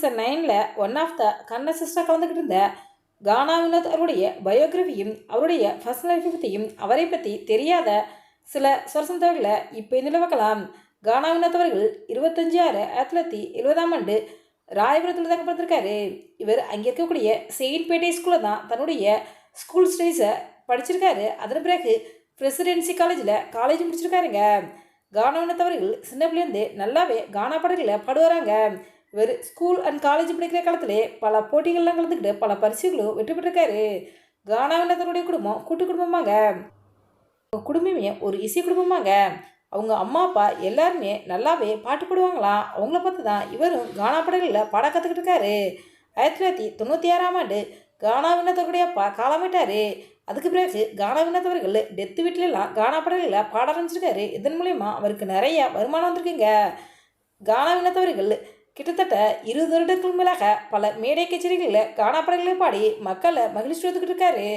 Season நைனில் one of the கன்னசிஸ்டாக கலந்துக்கிட்டு இருந்த கானா வினோத் அவருடைய பயோகிராஃபியும் அவருடைய பர்சனல் லைஃப்பை பற்றியும் அவரை பற்றி தெரியாத சில சொரசந்தவர்களை இப்போ நிலவக்கலாம் கானா வினோத் அவர்கள் இருபத்தஞ்சு ஆறு ஆயிரத்தி தொள்ளாயிரத்தி எழுபதாம் ஆண்டு ராயபுரத்தில் தாங்க இவர் அங்கே இருக்கக்கூடிய செயின்ட்பேட்டை ஸ்கூலில் தான் தன்னுடைய ஸ்கூல் ஸ்டடீஸை படிச்சிருக்காரு. அதன் பிறகு பிரசிடென்சி காலேஜில் காலேஜ் முடிச்சிருக்காருங்க. கானவனத் அவர்கள் சின்ன பிள்ளைலேருந்து நல்லாவே கானா பாடல்களை பாடுவாராங்க. இவர் ஸ்கூல் அண்ட் காலேஜ் படிக்கிற காலத்திலே பல போட்டிகள்லாம் கலந்துக்கிட்டு பல பரிசுகளும் வெற்றி பெற்றிருக்காரு. கானாவினத்தருடைய குடும்பம் கூட்டு குடும்பமாங்க. அவங்க குடும்பமே ஒரு இசை குடும்பமாங்க. அவங்க அம்மா அப்பா எல்லாருமே நல்லாவே பாட்டு பாடுவாங்களாம். அவங்கள பார்த்து தான் இவரும் கானா படங்களில் பாட கற்றுக்கிட்டு இருக்காரு. ஆயிரத்தி தொள்ளாயிரத்தி தொண்ணூற்றி ஆறாம் ஆண்டு கானா வினத்தவருடைய அப்பா காலமிட்டார் அதுக்கு பிறகு கானா வினத்தவர்கள் டெத்து வீட்டிலலாம் கானா படங்களில் பாட ஆரம்பிச்சிருக்காரு. இதன் மூலயமா அவருக்கு நிறைய வருமானம் வந்திருக்குங்க. கானா வினத்தவர்கள் கிட்டத்தட்ட இருபது வருடங்களுக்கு மேலாக பல மேடை கச்சேரிகளில் கானா பாடல்களை பாடி மக்களை மகிழ்ச்சி வந்துக்கிட்டு இருக்காரு.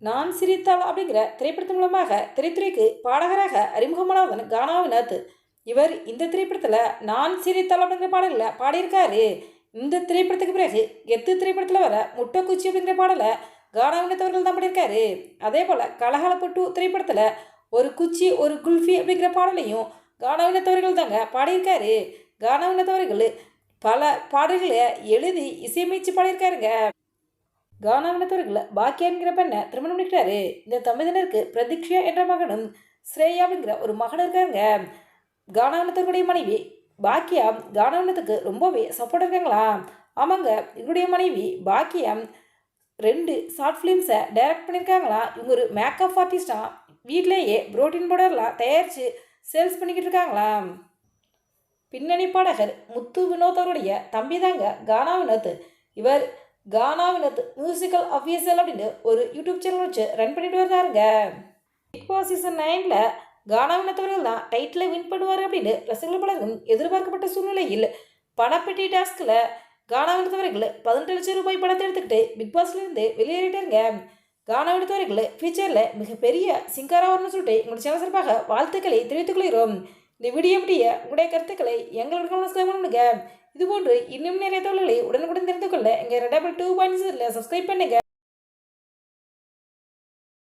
நான் சிரித்தாள் அப்படிங்கிற திரைப்படத்தின் மூலமாக திரைத்துறைக்கு பாடகராக அறிமுகமானவன் கானாவினாத் இவர் இந்த திரைப்படத்தில் நான் சிரித்தாள் அப்படிங்கிற பாடலில் பாடியிருக்காரு. இந்த திரைப்படத்துக்கு பிறகு எத்து திரைப்படத்தில் வர முட்டைக்குச்சி அப்படிங்கிற பாடலை கானாவினத் அவர்கள் தான் பாடியிருக்காரு. அதே போல் கலகலப்பட்டு திரைப்படத்தில் ஒரு குச்சி ஒரு குல்ஃபி அப்படிங்கிற பாடலையும் கானா அவர்கள் தாங்க பாடியிருக்காரு. கானவினத்தவர்கள் பல பாடல்களை எழுதி இசையமைச்சு பாடியிருக்காருங்க. கானாவினத்தவர்கள் பாக்கியாங்கிற பெண்ணை திருமணம் பண்ணிக்கிட்டாரு. இந்த தம்பதியினருக்கு பிரதீக்ஷா என்ற மகனும் ஸ்ரேயா அப்படிங்கிற ஒரு மகன் இருக்காருங்க கானவினத்தவர்களுடைய மனைவி பாக்கியா கானவினத்துக்கு ரொம்பவே சப்போர்ட் இருக்காங்களா? ஆமாங்க இவருடைய மனைவி பாக்கியம் ரெண்டு ஷார்ட் ஃபிலிம்ஸை டைரக்ட் பண்ணியிருக்காங்களா? இவங்க ஒரு மேக்கப் ஆர்டிஸ்டாக வீட்டிலேயே புரோட்டீன் பவுடர்லாம் தயாரித்து சேல்ஸ் பண்ணிக்கிட்டு இருக்காங்களாம் பின்னணி பாடகர் முத்து வினோத் அவருடைய தம்பி தாங்க கானா வினோத் இவர் கானா வினோத் மியூசிக்கல் அஃபீஷியல் அப்படின்னு ஒரு யூடியூப் சேனல் வச்சு ரன் பண்ணிட்டு வர்றாருங்க பிக் பாஸ் சீசன் நைனில் கானா வினோத் அவர்கள் தான் டைட்டில் வின் பண்ணுவார் அப்படின்னு ரசிகர்கள் பலரும் எதிர்பார்க்கப்பட்ட சூழ்நிலையில் பணப்பெட்டி டாஸ்கில் கானா வினோத் அவர்கள் பதினெட்டு லட்சம் ரூபாய் பணத்தை எடுத்துக்கிட்டு பிக் பாஸ்லேருந்து வெளியேறிட்டாருங்க. கானா வினோத் அவர்கள் ஃபியூச்சரில் மிகப்பெரிய சிங்காரா வரணும்னு சொல்லிட்டு உங்களுக்கு சேனல் சார்பாக வாழ்த்துக்களை தெரிவித்துக் கொள்கிறோம். இந்த வீடியோ பற்றிய உங்களுடைய கருத்துக்களை எங்களுடன் கவனம் பண்ணுங்க இதுபோன்று இன்னும் நிறைய தொழில்களை உடனுக்குடன் தெரிந்து கொள்ள எங்கள் ரெடபிள் டூ பாயிண்ட் சப்ஸ்கிரைப் பண்ணுங்க.